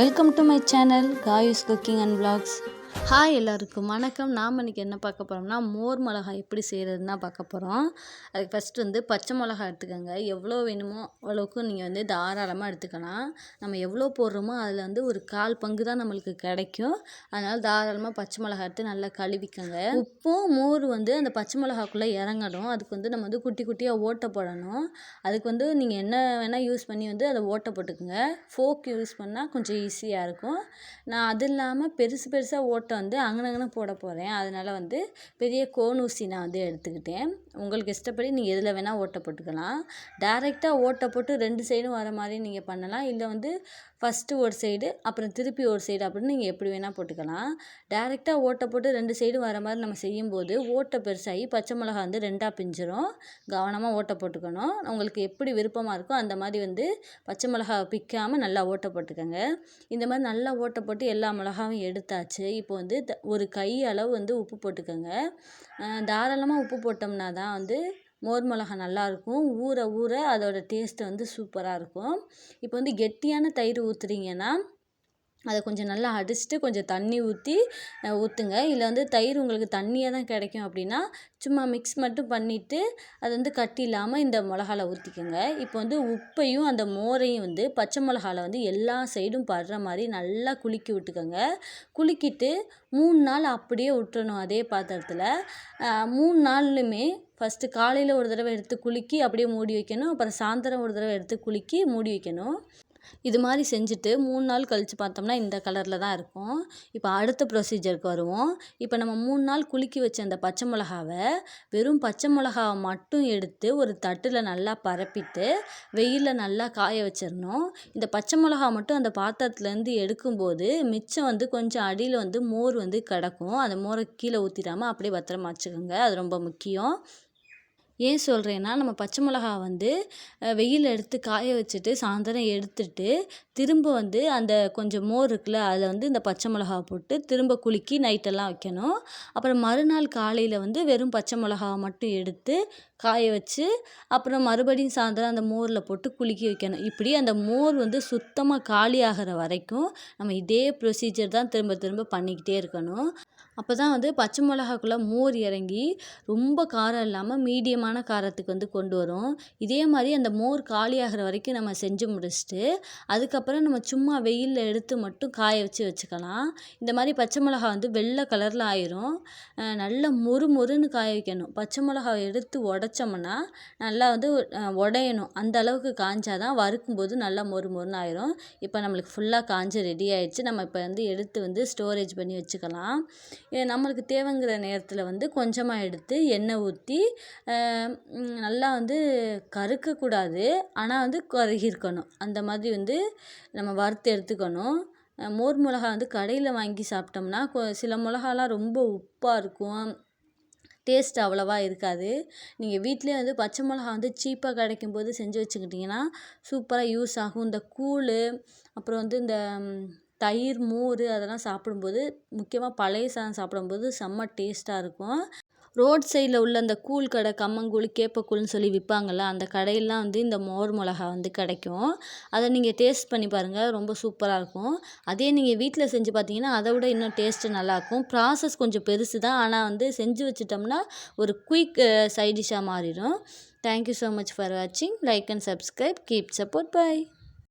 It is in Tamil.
welcome to my channel Kayu's cooking and vlogs hi எல்லாருக்கும் வணக்கம் நாம் இன்றைக்கி என்ன பார்க்க போகிறோம்னா மோர் மிளகாய் எப்படி செய்கிறதுனா பார்க்க போகிறோம் அதுக்கு ஃபஸ்ட்டு வந்து பச்சை மிளகாய் எடுத்துக்கோங்க எவ்வளோ வேணுமோ அவ்வளோக்கு நீங்கள் வந்து தாராளமாக எடுத்துக்கலாம் நம்ம எவ்வளோ போடுறோமோ அதில் வந்து ஒரு கால் பங்கு தான் நம்மளுக்கு கிடைக்கும் அதனால் தாராளமாக பச்சை மிளகாய் எடுத்து நல்லா கழுவிக்கோங்க உப்பும் மோர் வந்து அந்த பச்சை மிளகாக்குள்ளே இறங்கணும் அதுக்கு வந்து நம்ம வந்து குட்டி குட்டியாக ஓட்ட போடணும் அதுக்கு வந்து நீங்கள் என்ன வேணால் யூஸ் பண்ணி வந்து அதை ஓட்டை போட்டுக்கோங்க ஃபோக் யூஸ் பண்ணால் கொஞ்சம் ஈஸியாக இருக்கும் நான் அது இல்லாமல் பெருசு பெருசாக ஓட்ட ஃபோட்டோ வந்து அங்கனங்கன்னு போட போகிறேன் அதனால் வந்து பெரிய கோன் ஊசி நான் வந்து எடுத்துக்கிட்டேன் உங்களுக்கு இஷ்டப்படி நீங்கள் எதில் வேணால் ஓட்டை போட்டுக்கலாம் டேரெக்டாக ஓட்டை போட்டு ரெண்டு சைடும் வர மாதிரி நீங்கள் பண்ணலாம் இல்லை வந்து ஃபஸ்ட்டு ஒரு சைடு அப்புறம் திருப்பி ஒரு சைடு அப்படின்னு நீங்கள் எப்படி வேணால் போட்டுக்கலாம் டேரெக்டாக ஓட்டை போட்டு ரெண்டு சைடும் வர மாதிரி நம்ம செய்யும்போது ஓட்டை பெருசாகி பச்சை மிளகா வந்து ரெண்டாக பிஞ்சிரும் கவனமாக ஓட்டை போட்டுக்கணும் உங்களுக்கு எப்படி விருப்பமாக இருக்கோ அந்த மாதிரி வந்து பச்சை மிளகா பிக்காமல் நல்லா ஓட்டை போட்டுக்கோங்க இந்த மாதிரி நல்லா ஓட்டை போட்டு எல்லா மிளகாவும் எடுத்தாச்சு இப்போ இப்போ வந்து த ஒரு கை அளவு வந்து உப்பு போட்டுக்கோங்க தாராளமாக உப்பு போட்டோம்னா தான் வந்து மோர் மிளகா நல்லாயிருக்கும் ஊற ஊற அதோடய டேஸ்ட்டு வந்து சூப்பராக இருக்கும் இப்போ வந்து கெட்டியான தயிர் ஊற்றுறீங்கன்னா அதை கொஞ்சம் நல்லா அடிச்சுட்டு கொஞ்சம் தண்ணி ஊற்றி ஊற்றுங்க இல்லை வந்து தயிர் உங்களுக்கு தண்ணியாக தான் கிடைக்கும் அப்படின்னா சும்மா மிக்ஸ் மட்டும் பண்ணிவிட்டு அது வந்து கட்டி இல்லாமல் இந்த மிளகால ஊற்றிக்கோங்க இப்போ வந்து உப்பையும் அந்த மோரையும் வந்து பச்சை மிளகால வந்து எல்லா சைடும் படுற மாதிரி நல்லா குலுக்கி விட்டுக்கோங்க குலுக்கிட்டு மூணு நாள் அப்படியே விட்டுறணும் அதே பாத்திரத்தில் மூணு நாள்லையுமே ஃபஸ்ட்டு காலையில் ஒரு தடவை எடுத்து குலுக்கி அப்படியே மூடி வைக்கணும் அப்புறம் சாயந்தரம் ஒரு தடவை எடுத்து குலுக்கி மூடி வைக்கணும் இது மாதிரி செஞ்சுட்டு மூணு நாள் கழித்து பார்த்தோம்னா இந்த கலரில் தான் இருக்கும் இப்போ அடுத்த ப்ரொசீஜருக்கு வருவோம் இப்போ நம்ம மூணு நாள் குலுக்கி வச்ச அந்த பச்சை மிளகாவை வெறும் பச்சை மிளகாவை மட்டும் எடுத்து ஒரு தட்டில் நல்லா பரப்பிட்டு வெயிலில் நல்லா காய வச்சிடணும் இந்த பச்சை மிளகா மட்டும் அந்த பாத்திரத்துலேருந்து எடுக்கும்போது மிச்சம் வந்து கொஞ்சம் அடியில் வந்து மோர் வந்து கிடக்கும் அந்த மோரை கீழே ஊற்றிடாமல் அப்படியே பத்திரமா வச்சுக்கோங்க அது ரொம்ப முக்கியம் ஏன் சொல்கிறேன்னா நம்ம பச்சை மிளகா வந்து வெயில் எடுத்து காய வச்சுட்டு சாயந்தரம் எடுத்துட்டு திரும்ப வந்து அந்த கொஞ்சம் மோர் இருக்குல்ல அதில் வந்து இந்த பச்சை மிளகா போட்டு திரும்ப குலுக்கி நைட்டெல்லாம் வைக்கணும் அப்புறம் மறுநாள் காலையில் வந்து வெறும் பச்சை மிளகா மட்டும் எடுத்து காய வச்சு அப்புறம் மறுபடியும் சாயந்தரம் அந்த மோரில் போட்டு குலுக்கி வைக்கணும் இப்படி அந்த மோர் வந்து சுத்தமாக காலி ஆகிற வரைக்கும் நம்ம இதே ப்ரொசீஜர் தான் திரும்ப திரும்ப பண்ணிக்கிட்டே இருக்கணும் அப்போ தான் வந்து பச்சை மிளகாக்குள்ளே மோர் இறங்கி ரொம்ப காரம் இல்லாமல் மீடியமான காரத்துக்கு வந்து கொண்டு வரும் இதே மாதிரி அந்த மோர் காலி ஆகிற வரைக்கும் நம்ம செஞ்சு முடிச்சுட்டு அதுக்கப்புறம் நம்ம சும்மா வெயிலில் எடுத்து மட்டும் காய வச்சு வச்சுக்கலாம் இந்த மாதிரி பச்சை மிளகா வந்து வெள்ளை கலரில் ஆயிரும் நல்லா மொறு மொறுன்னு காய வைக்கணும் பச்சை மிளகாவை எடுத்து உடச்சி துவைச்சோம்னா நல்லா வந்து உடையணும் அந்த அளவுக்கு காஞ்சால் தான் வறுக்கும் போது நல்லா மொறு மொறுன்னு ஆயிடும் இப்போ நம்மளுக்கு ஃபுல்லாக காய்ஞ்சி ரெடி ஆயிடுச்சு நம்ம இப்போ வந்து எடுத்து வந்து ஸ்டோரேஜ் பண்ணி வச்சுக்கலாம் நம்மளுக்கு தேவைங்கிற நேரத்தில் வந்து கொஞ்சமாக எடுத்து எண்ணெய் ஊற்றி நல்லா வந்து கருக்கக்கூடாது ஆனால் வந்து கருகிருக்கணும் அந்த மாதிரி வந்து நம்ம வறுத்து எடுத்துக்கணும் மோர் மிளகா வந்து கடையில் வாங்கி சாப்பிட்டோம்னா சில மிளகாலாம் ரொம்ப உப்பாக இருக்கும் டேஸ்ட் அவ்வளோவா இருக்காது நீங்கள் வீட்டிலே வந்து பச்சை மிளகா வந்து சீப்பாக கிடைக்கும் போது செஞ்சு வச்சுக்கிட்டிங்கன்னா சூப்பராக யூஸ் ஆகும் இந்த கூழ் அப்புறம் வந்து இந்த தயிர் மோர் அதெல்லாம் சாப்பிடும்போது முக்கியமாக பழைய சாதம் சாப்பிடும்போது செம்ம டேஸ்ட்டாக இருக்கும் ரோட் சைடில் உள்ள அந்த கூழ் கடை கம்மங்கூழ் கேப்பக்கூழ்னு சொல்லி விற்பாங்கள்ல அந்த கடையெல்லாம் வந்து இந்த மோர் மிளகா வந்து கிடைக்கும் அதை நீங்கள் டேஸ்ட் பண்ணி பாருங்கள் ரொம்ப சூப்பராக இருக்கும் அதே நீங்கள் வீட்டில் செஞ்சு பார்த்தீங்கன்னா அதை விட இன்னும் டேஸ்ட்டு நல்லாயிருக்கும் ப்ராசஸ் கொஞ்சம் பெருசு தான் ஆனால் வந்து செஞ்சு வச்சுட்டோம்னா ஒரு குயிக் சைடிஷாக மாறிடும் thank you so much for வாட்சிங் like and subscribe keep support bye